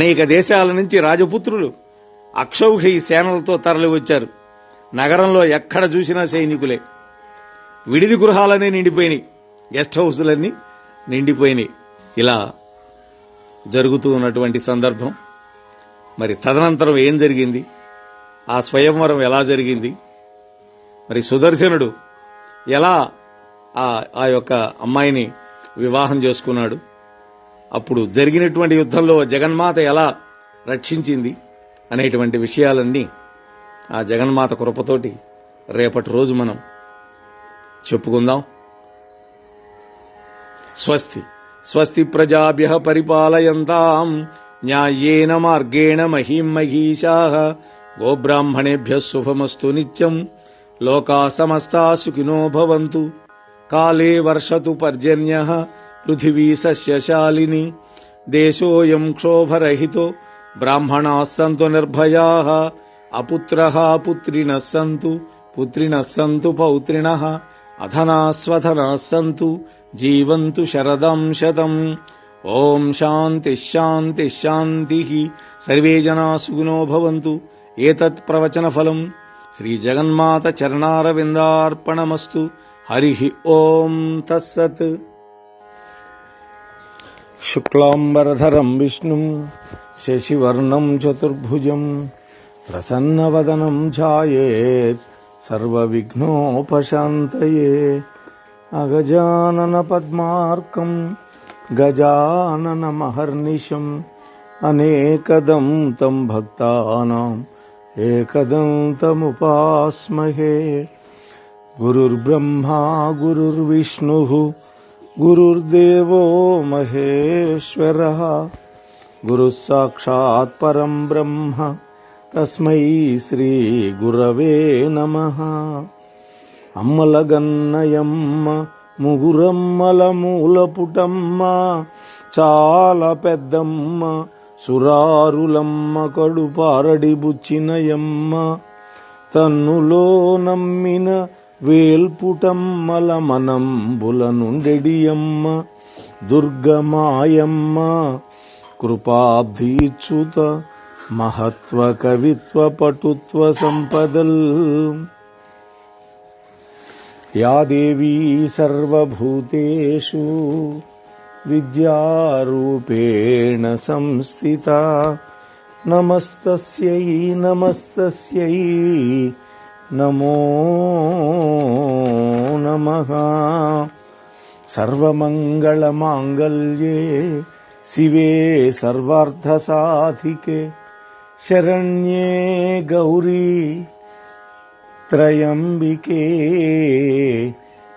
అనేక దేశాల నుంచి రాజపుత్రులు అక్షౌహి సేనలతో తరలివచ్చారు నగరంలో ఎక్కడ చూసినా సైనికులే. విడిది గృహాలనే నిండిపోయినాయి. గెస్ట్ హౌసులన్నీ నిండిపోయినాయి. ఇలా జరుగుతూ ఉన్నటువంటి సందర్భం. మరి తదనంతరం ఏం జరిగింది? ఆ స్వయంవరం ఎలా జరిగింది? మరి సుదర్శనుడు ఎలా ఆ ఆ యొక్క అమ్మాయిని వివాహం చేసుకున్నాడు? అప్పుడు జరిగినటువంటి యుద్ధంలో జగన్మాత ఎలా రక్షించింది అనేటువంటి విషయాలన్నీ ఆ జగన్మాత కృపతోటి రేపటి రోజు మనం చెప్పుకుందాం. స్వస్తి. స్వస్తి ప్రజాభ్య పరిపాలయంతాం. న్యాయేన మార్గేణ మహీం మహీషా గోబ్రాహ్మణేభ్య శుభమస్తు నిత్యం. లోకా సమస్తా సుఖినో భవంతు. కాలే వర్షతు పర్జన్య. పృథివీ సస్యశాలిని. దేశోయం క్షోభరహితో బ్రాహ్మణా సంతు నిర్భయా అపుత్ర పుత్రిణ సంతు పుత్రిణ సంతు పౌత్రిణ అధనా స్వధనా సంతు జీవంతు శరదం శతం. ఓం శాంతి శాంతి శాంతి సర్వే జనా సుగుణో భవంతు. ఏతత్ ప్రవచన ఫలం. శ్రీ జగన్మాత చరణారవిందార్పణమస్తు. హరి ఓం తస్సత్. शुक्लाम्बरधरं विष्णुं शशिवर्णं चतुर्भुजं प्रसन्नवदनं ध्यायेत् सर्वविघ्नोपशान्तये अगजाननपद्मार्कं गजाननमहर्निशम् अनेकदं तं भक्तानाम् एकदं तमुपास्महे गुरुर्ब्रह्मा गुरुर्विष्णुः గురుర్విష్ణుః గురుర్దేవో మహేశ్వరः గురుः సాక్షాత్ పరం బ్రహ్మ తస్మై శ్రీ గురవే నమః అమ్మల గన్నయమ్మ ముగురమ్మల మూలపుటమ్మ చాలా పెద్దమ్మ సురారులమ్మ కడు పారడి బుచ్చినయమ్మ తన్నులో నమ్మిన వేల్పుటమ్మల మనంబుల నుండెడియమ్మ దుర్గమాయమ్మ కృపాబ్ధీచ్యుత మహత్వ కవిత్వ పటుత్వ సంపదల్. యా దేవీ సర్వభూతేషు విద్యారూపేణ సంస్థిత నమస్తస్యై నమస్తస్యై. నమో నమ. సర్వమంగళమాంగళ్యే శివే సర్వార్థసాధికే. శరణ్యే గౌరీ త్రయంబికే.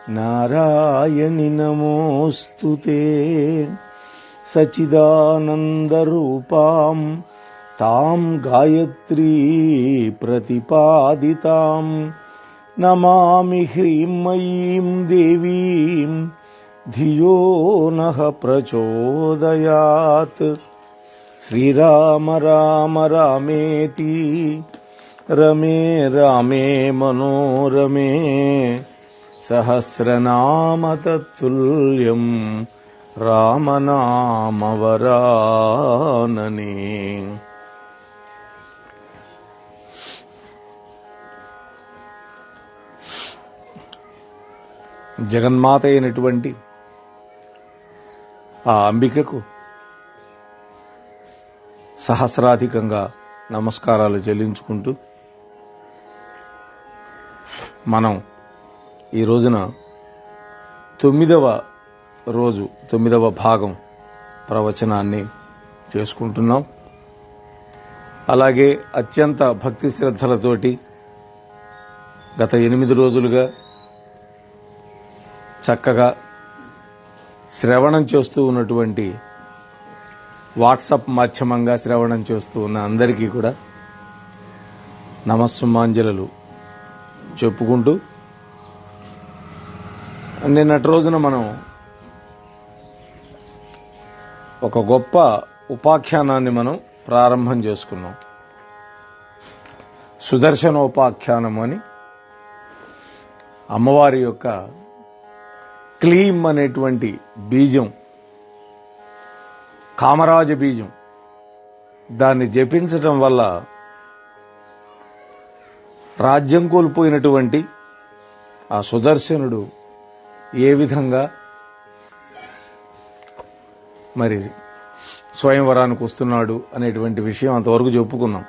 నారాయణి నమోస్తుతే. సచిదానందరూపాం తాం గాయత్రీ ప్రతిపాదితాం. నమామి హ్రీమయీం దేవీం. ధియో నః ప్రచోదయాత్. శ్రీరామ రామ రామేతి. రమే రామే మనోరమే. సహస్రనామ తత్తుల్యం రామనామవరాననే. జగన్మాత అయినటువంటి ఆ అంబికకు సహస్రాధికంగా నమస్కారాలు చెల్లించుకుంటూ మనం ఈ రోజున తొమ్మిదవ రోజు తొమ్మిదవ భాగం ప్రవచనాన్ని చేసుకుంటున్నాం. అలాగే అత్యంత భక్తి శ్రద్ధలతోటి గత ఎనిమిది రోజులుగా చక్కగా శ్రవణం చేస్తూ ఉన్నటువంటి వాట్సాప్ మాధ్యమంగా శ్రవణం చేస్తూ ఉన్న అందరికీ కూడా నమస్సుమాంజలు చెప్పుకుంటూ నిన్నటి రోజున మనం ఒక గొప్ప ఉపాఖ్యానాన్ని మనం ప్రారంభం చేసుకున్నాం. సుదర్శనోపాఖ్యానం అని. అమ్మవారి యొక్క క్లీమ్ అనేటువంటి బీజం కామరాజ బీజం దాన్ని జపించటం వల్ల రాజ్యం కోల్పోయినటువంటి ఆ సుదర్శనుడు ఏ విధంగా మరి స్వయంవరానికి వస్తున్నాడు అనేటువంటి విషయం అంతవరకు చెప్పుకున్నాం.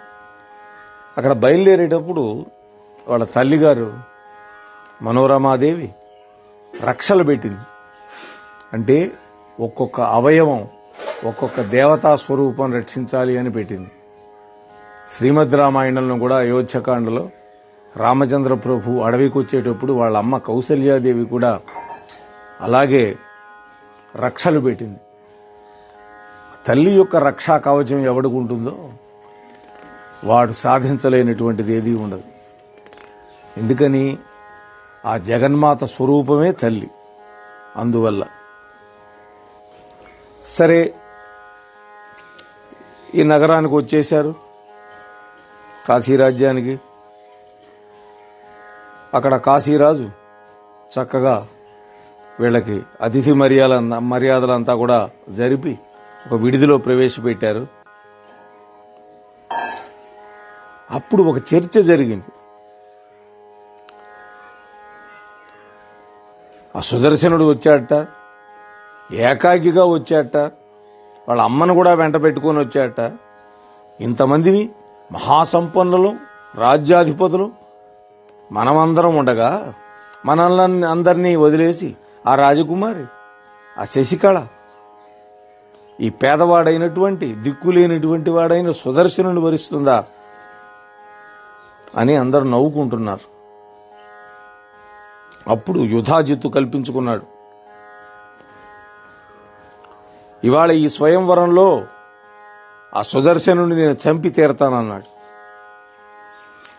అక్కడ బయలుదేరేటప్పుడు వాళ్ళ తల్లిగారు మనోరమాదేవి రక్షలు పెట్టింది. అంటే ఒక్కొక్క అవయవం ఒక్కొక్క దేవతా స్వరూపం రక్షించాలి అని పెట్టింది. శ్రీమద్ రామాయణంలో కూడా అయోధ్యకాండలో రామచంద్ర ప్రభు అడవికి వచ్చేటప్పుడు వాళ్ళ అమ్మ కౌశల్యాదేవి కూడా అలాగే రక్షలు పెట్టింది. తల్లి యొక్క రక్షా కవచం ఎవడికి ఉంటుందో వాడు సాధించలేనటువంటిది ఏదీ ఉండదు. ఎందుకని ఆ జగన్మాత స్వరూపమే తల్లి. అందువల్ల. సరే ఈ నగరానికి వచ్చేశారు. కాశీరాజ్యానికి. అక్కడ కాశీరాజు చక్కగా వీళ్ళకి అతిథి మర్యాద మర్యాదలంతా కూడా జరిపి ఒక విడిదిలో ప్రవేశపెట్టారు. అప్పుడు ఒక చర్చ జరిగింది. ఆ సుదర్శనుడు వచ్చాట ఏకాకిగా వచ్చాట వాళ్ళ అమ్మను కూడా వెంట పెట్టుకొని వచ్చాట ఇంతమందిని మహాసంపన్నులు రాజ్యాధిపతులు. మనమందరం ఉండగా మనల్ని అందరినీ వదిలేసి ఆ రాజకుమారి ఆ శశికళ ఈ పేదవాడైనటువంటి దిక్కులేనటువంటి వాడైన సుదర్శనుని వరిస్తుందా అని అందరూ నవ్వుకుంటున్నారు. అప్పుడు యుధాజిత్తు కల్పించుకున్నాడు. ఇవాళ ఈ స్వయంవరంలో ఆ సుదర్శనుని నేను చంపి తీరతానన్నాడు.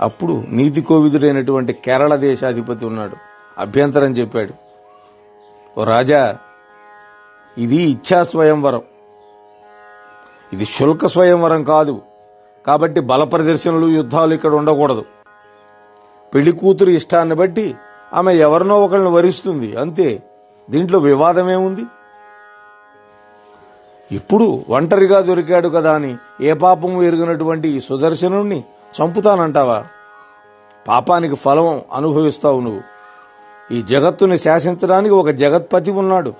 అప్పుడు నీతి కోవిదుడైనటువంటి కేరళ దేశాధిపతి ఉన్నాడు. అభ్యంతరం చెప్పాడు. ఓ రాజా ఇది ఇచ్ఛా స్వయంవరం. ఇది శుల్క స్వయంవరం కాదు. కాబట్టి బల ప్రదర్శనలు యుద్ధాలు ఇక్కడ ఉండకూడదు. పెళ్ళి కూతురు ఇష్టాన్ని బట్టి ఆమె ఎవరినో ఒకరిని వరిస్తుంది. అంతే. దీంట్లో వివాదమేముంది ఇప్పుడు ఒంటరిగా దొరికాడు కదా అని ఏ పాపం ఎరిగినటువంటి ఈ సుదర్శనుణ్ణి చంపుతానంటావా? పాపానికి ఫలం అనుభవిస్తావు నువ్వు. ఈ జగత్తుని శాసించడానికి ఒక జగత్పతి ఉన్నాడు.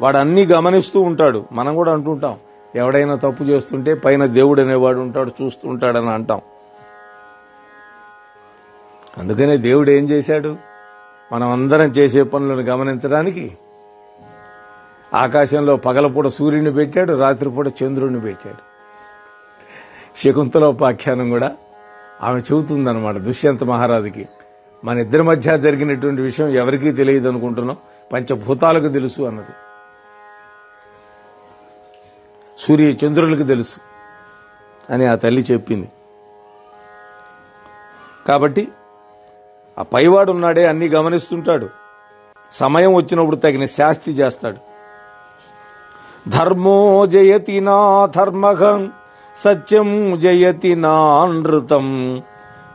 వాడు అన్నీ గమనిస్తూ ఉంటాడు. మనం కూడా అంటుంటాం ఎవడైనా తప్పు చేస్తుంటే పైన దేవుడు అనేవాడు ఉంటాడు చూస్తూ ఉంటాడని అంటాం. అందుకనే దేవుడు ఏం చేశాడు? మనం అందరం చేసే పనులను గమనించడానికి ఆకాశంలో పగలపూట సూర్యుని పెట్టాడు రాత్రిపూట చంద్రుడిని పెట్టాడు. శకుంతలోపాఖ్యానం కూడా ఆమె చెబుతుందన్నమాట దుష్యంత మహారాజుకి. మన ఇద్దరి మధ్య జరిగినటువంటి విషయం ఎవరికీ తెలియదు అనుకుంటున్నాం పంచభూతాలకు తెలుసు అన్నది. సూర్య చంద్రులకు తెలుసు అని ఆ తల్లి చెప్పింది. కాబట్టి ఆ పైవాడు ఉన్నాడే అన్ని గమనిస్తుంటాడు. సమయం వచ్చినప్పుడు తగిన శాస్తి చేస్తాడు. ధర్మో జయతి నా ధర్మహం సత్యం జయతి నా నృతం.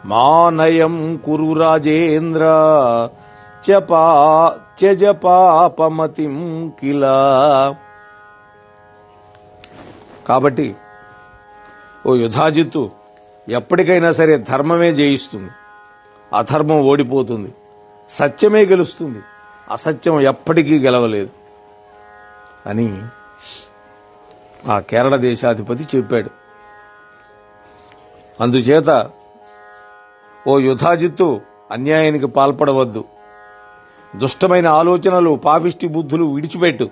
మానయం కురు రాజేంద్ర చపా త్యజ పాపమతిం కిలా. కాబట్టి ఓ యుధాజిత్తు ఎప్పటికైనా సరే ధర్మమే జయిస్తుంది. అధర్మం ఓడిపోతుంది. సత్యమే గెలుస్తుంది. అసత్యం ఎప్పటికీ గెలవలేదు. అని ఆ కేరళ దేశాధిపతి చెప్పాడు. అందుచేత ఓ యుధాజిత్తు అన్యాయానికి పాల్పడవద్దు. దుష్టమైన ఆలోచనలు పాపిష్టి బుద్ధులు విడిచిపెట్టు.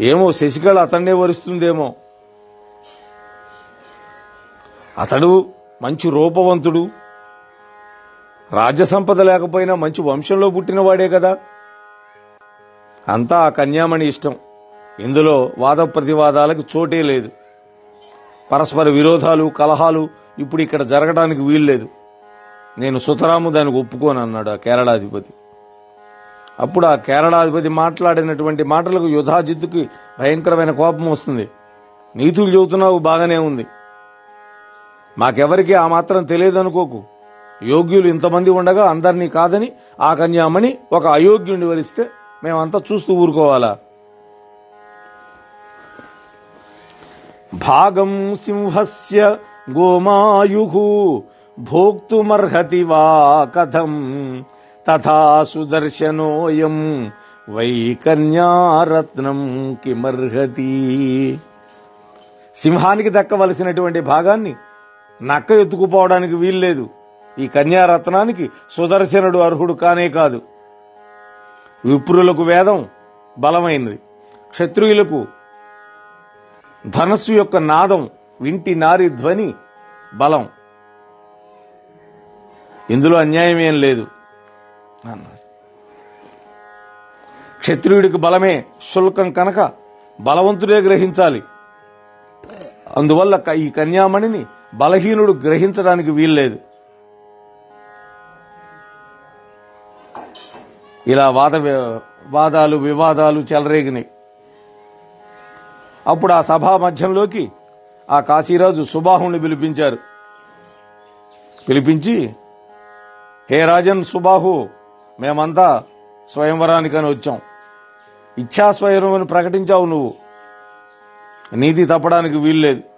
ఏమో శశికళ అతన్నే వరిస్తుందేమో. అతడు మంచి రూపవంతుడు. రాజ్యసంపద లేకపోయినా మంచి వంశంలో పుట్టినవాడే కదా. అంతా ఆ కన్యామణి ఇష్టం. ఇందులో వాద ప్రతివాదాలకు చోటే లేదు. పరస్పర విరోధాలు కలహాలు ఇప్పుడు ఇక్కడ జరగడానికి వీల్లేదు. నేను సుతరాము దానికి ఒప్పుకోను అన్నాడు ఆ కేరళాధిపతి. అప్పుడు ఆ కేరళాధిపతి మాట్లాడినటువంటి మాటలకు యుధాజిత్తుకి భయంకరమైన కోపం వస్తుంది. నీతులు చెబుతున్నావు బాగానే ఉంది. మాకెవరికి ఆ మాత్రం తెలియదనుకోకు. యోగ్యులు ఇంతమంది ఉండగా అందరినీ కాదని ఆ కన్యామణి ఒక అయోగ్యుడిని వరిస్తే మేమంతా చూస్తూ ఊరుకోవాలా? భాగం సింహస్య గోమాయు భోక్తుమర్హతి వా కథం తథా సుదర్శనోయం వై కన్యారత్నం కిమర్హతి. సింహానికి దక్కవలసినటువంటి భాగాన్ని నక్క ఎత్తుకుపోవడానికి వీల్లేదు. ఈ కన్యారత్నానికి సుదర్శనుడు అర్హుడు కానే కాదు. విప్రులకు వేదం బలమైనది క్షత్రియులకు ధనస్సు యొక్క నాదం వింటి నారి ధ్వని బలం. ఇందులో అన్యాయం ఏం లేదు. అన్నారు క్షత్రియుడికి బలమే శుల్కం కనుక బలవంతుడే గ్రహించాలి. అందువల్ల ఈ కన్యామణిని బలహీనుడు గ్రహించడానికి వీల్లేదు. ఇలా వాద వాదాలు వివాదాలు చెలరేగినాయి. అప్పుడు ఆ సభా మధ్యంలోకి ఆ కాశీరాజు సుబాహుని పిలిపించారు. పిలిపించి హే రాజన్ సుబాహు మేమంతా స్వయంవరానికని వచ్చాం. ఇచ్ఛా స్వయంవరం ప్రకటించావు నువ్వు. నీతి తప్పడానికి వీల్లేదు.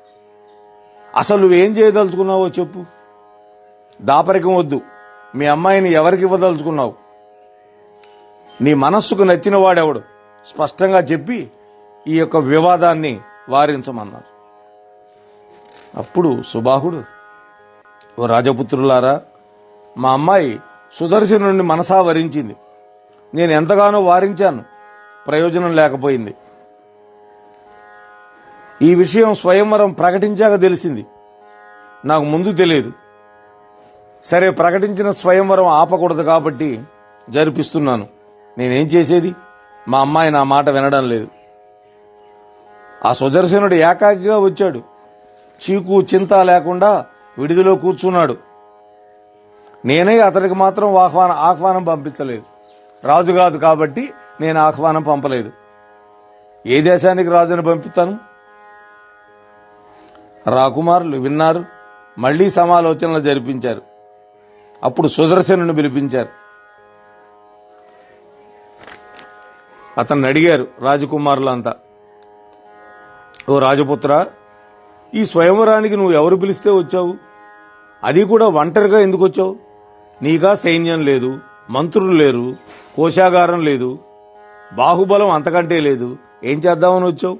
అసలు నువ్వేం చేయదలుచుకున్నావో చెప్పు. దాపరికం వద్దు. మీ అమ్మాయిని ఎవరికి ఇవ్వదలుచుకున్నావు? నీ మనస్సుకు నచ్చిన వాడెవడు? స్పష్టంగా చెప్పి ఈ యొక్క వివాదాన్ని వారించమన్నారు. అప్పుడు సుబాహుడు ఓ రాజపుత్రులారా మా అమ్మాయి సుదర్శనుడిని మనసా వరించింది. నేను ఎంతగానో వారించాను. ప్రయోజనం లేకపోయింది. ఈ విషయం స్వయంవరం ప్రకటించాక తెలిసింది. నాకు ముందు తెలియదు. సరే ప్రకటించిన స్వయంవరం ఆపకూడదు కాబట్టి జరిపిస్తున్నాను. నేనేం చేసేది? మా అమ్మాయి నా మాట వినడం లేదు. ఆ సుదర్శనుడు ఏకాకిగా వచ్చాడు. చీకు చింత లేకుండా విడిదిలో కూర్చున్నాడు. నేనే అతడికి మాత్రం ఆహ్వానం ఆహ్వానం పంపించలేదు. రాజు కాదు కాబట్టి నేను ఆహ్వానం పంపలేదు. ఏ దేశానికి రాజుని పంపిస్తాను రాకుమారులు విన్నారు. మళ్ళీ సమాలోచనలు జరిపించారు. అప్పుడు సుదర్శనుని పిలిపించారు. అతన్ని అడిగారు రాజకుమారులంతా. ఓ రాజపుత్ర ఈ స్వయంవరానికి నువ్వు ఎవరు పిలిస్తే వచ్చావు? అది కూడా ఒంటరిగా ఎందుకు వచ్చావు? నీకా సైన్యం లేదు మంత్రులు లేరు కోశాగారం లేదు బాహుబలం అంతకంటే లేదు. ఏం చేద్దామని వచ్చావు?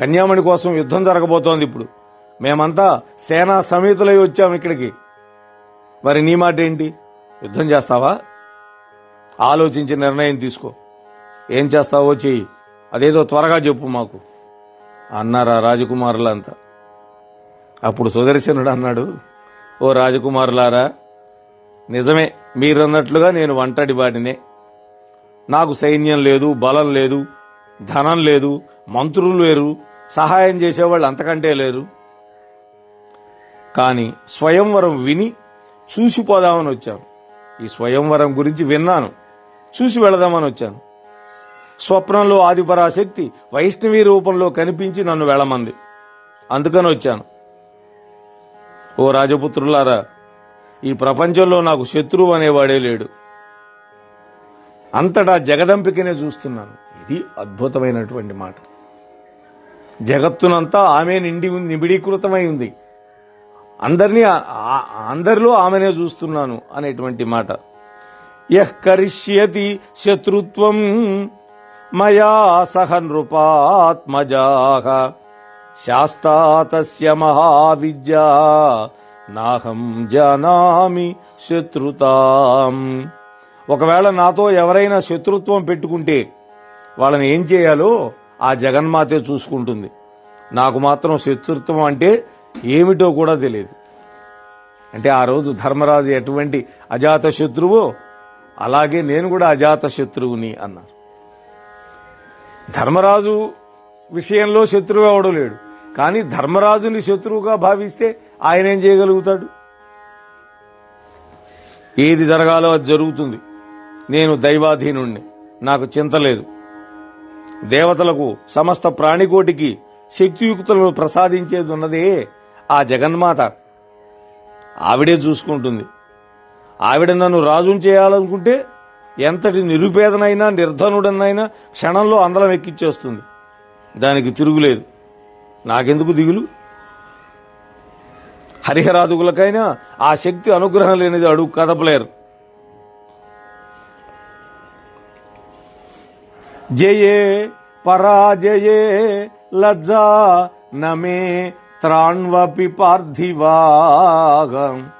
కన్యామణి కోసం యుద్ధం జరగబోతోంది ఇప్పుడు. మేమంతా సేనా సమేతులై వచ్చాం ఇక్కడికి. మరి నీ మాట ఏంటి యుద్ధం చేస్తావా? ఆలోచించి నిర్ణయం తీసుకో. ఏం చేస్తావో చెయ్యి. అదేదో త్వరగా చెప్పు మాకు. అన్నారా రాజకుమారులంతా. అప్పుడు సుదర్శనుడు అన్నాడు ఓ రాజకుమారులారా నిజమే మీరన్నట్లుగా నేను వంటడి వాడినే. నాకు సైన్యం లేదు బలం లేదు ధనం లేదు మంత్రులు లేరు సహాయం చేసేవాళ్ళు అంతకంటే లేరు. కానీ స్వయంవరం విని చూసిపోదామని వచ్చాను. ఈ స్వయంవరం గురించి విన్నాను. చూసి వెళదామని వచ్చాను. స్వప్నంలో ఆదిపరాశక్తి వైష్ణవి రూపంలో కనిపించి నన్ను వెళ్ళమంది. అందుకని వచ్చాను. ఓ రాజపుత్రులారా ఈ ప్రపంచంలో నాకు శత్రువు అనేవాడే లేడు. అంతటా జగదంపికనే చూస్తున్నాను. ఇది అద్భుతమైనటువంటి మాట. జగత్తునంతా ఆమె నిండి ఉంది నిబిడీకృతమై ఉంది. అందరినీ అందరిలో ఆమెనే చూస్తున్నాను అనేటువంటి మాట. యః కరిష్యతి శత్రుత్వం మయా సహ నృపాత్మజాః శాస్తా తస్య మహావిద్యా నాహం జానామి శత్రుతాం. ఒకవేళ నాతో ఎవరైనా శత్రుత్వం పెట్టుకుంటే వాళ్ళని ఏం చేయాలో ఆ జగన్మాతే చూసుకుంటుంది. నాకు మాత్రం శత్రుత్వం అంటే ఏమిటో కూడా తెలియదు. అంటే ఆ రోజు ధర్మరాజు ఎటువంటి అజాత శత్రువో అలాగే నేను కూడా అజాత శత్రువుని అన్నారు ధర్మరాజు విషయంలో శత్రువు ఎవడు లేడు. కానీ ధర్మరాజుని శత్రువుగా భావిస్తే ఆయన ఏం చేయగలుగుతాడు? ఏది జరగాలో అది జరుగుతుంది. నేను దైవాధీనుణ్ణి. నాకు చింత లేదు. దేవతలకు సమస్త ప్రాణికోటికి శక్తియుక్తులను ప్రసాదించేది ఉన్నదే ఆ జగన్మాత ఆవిడే చూసుకుంటుంది. ఆవిడ నన్ను రాజుని చేయాలనుకుంటే ఎంతటి నిరుపేదనైనా నిర్ధనుడనైనా క్షణంలో అందలం ఎక్కిచ్చేస్తుంది. దానికి తిరుగులేదు. నాకెందుకు దిగులు? హరిహరాదుకులకైనా ఆ శక్తి అనుగ్రహం లేనిది అడుగు కదపలేరు. జయే పరాజయే లజ్జా నమే త్రాణ్వపి పార్థివాగం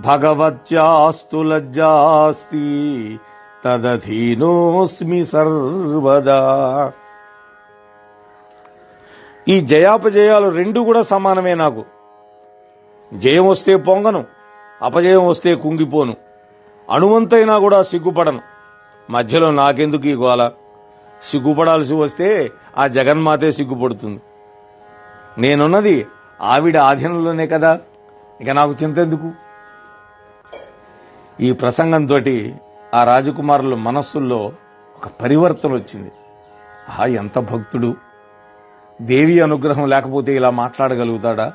భగవత్యాస్తు లజ్జాస్తి తదధీనోస్మి సర్వదా ఈ జయాపజయాలు రెండు కూడా సమానమే నాకు. జయం వస్తే పొంగను అపజయం వస్తే కుంగిపోను. అణువంతైనా కూడా సిగ్గుపడను. మధ్యలో నాకెందుకు ఈ గోల? సిగ్గుపడాల్సి వస్తే ఆ జగన్మాతే సిగ్గుపడుతుంది. నేనున్నది ఆవిడ ఆధీనంలోనే కదా. ఇక నాకు చింతెందుకు? ఈ ప్రసంగంతో ఆ రాజకుమారుల మనస్సుల్లో ఒక పరివర్తన వచ్చింది. ఆ ఎంత భక్తుడు. దేవి అనుగ్రహం లేకపోతే ఇలా మాట్లాడగలుగుతాడా?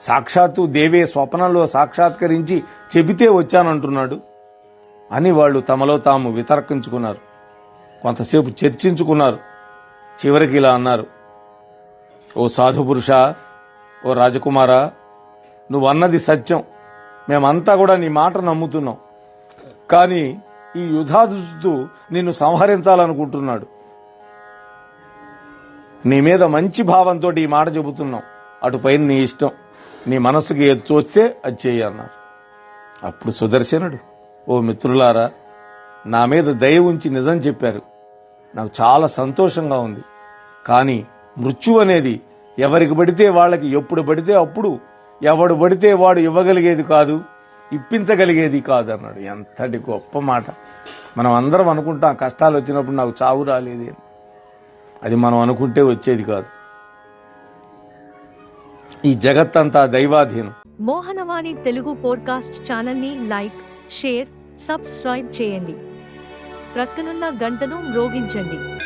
సాక్షాత్తు దేవే స్వప్నంలో సాక్షాత్కరించి చెబితే వచ్చానంటున్నాడు. అని వాళ్ళు తమలో తాము వితర్కించుకున్నారు. కొంతసేపు చర్చించుకున్నారు. చివరికి ఇలా అన్నారు. ఓ సాధుపురుష ఓ రాజకుమారా నువ్వు అన్నది సత్యం. మేమంతా కూడా నీ మాట నమ్ముతున్నాం. కానీ ఈ యుధాదుస్తు నిన్ను సంహరించాలనుకుంటున్నాడు. నీ మీద మంచి భావంతో ఈ మాట చెబుతున్నాం. అటుపైన నీ ఇష్టం. నీ మనసుకి ఏది తోస్తే అది చెయ్యి అన్నారు. అప్పుడు సుదర్శనుడు ఓ మిత్రులారా నా మీద దయ ఉంచి నిజం చెప్పారు. నాకు చాలా సంతోషంగా ఉంది. కానీ మృత్యు అనేది ఎవరికి పడితే వాళ్ళకి ఎప్పుడు పడితే అప్పుడు ఎవడు పడితే వాడు ఇవ్వగలిగేది కాదు ఇప్పించగలిగేది కాదు అన్నాడు. ఎంతటి గొప్ప మాట. మనం అందరం అనుకుంటాం కష్టాలు వచ్చినప్పుడు నాకు చావు రాలేదు అని. అది మనం అనుకుంటే వచ్చేది కాదు. ఈ జగత్తంతా దైవాధీనం. మోహనవాణి తెలుగు పోడ్కాస్ట్ ఛానల్ని లైక్ షేర్ సబ్స్క్రైబ్ చేయండి. ప్రక్కనున్న గంటను మ్రోగించండి.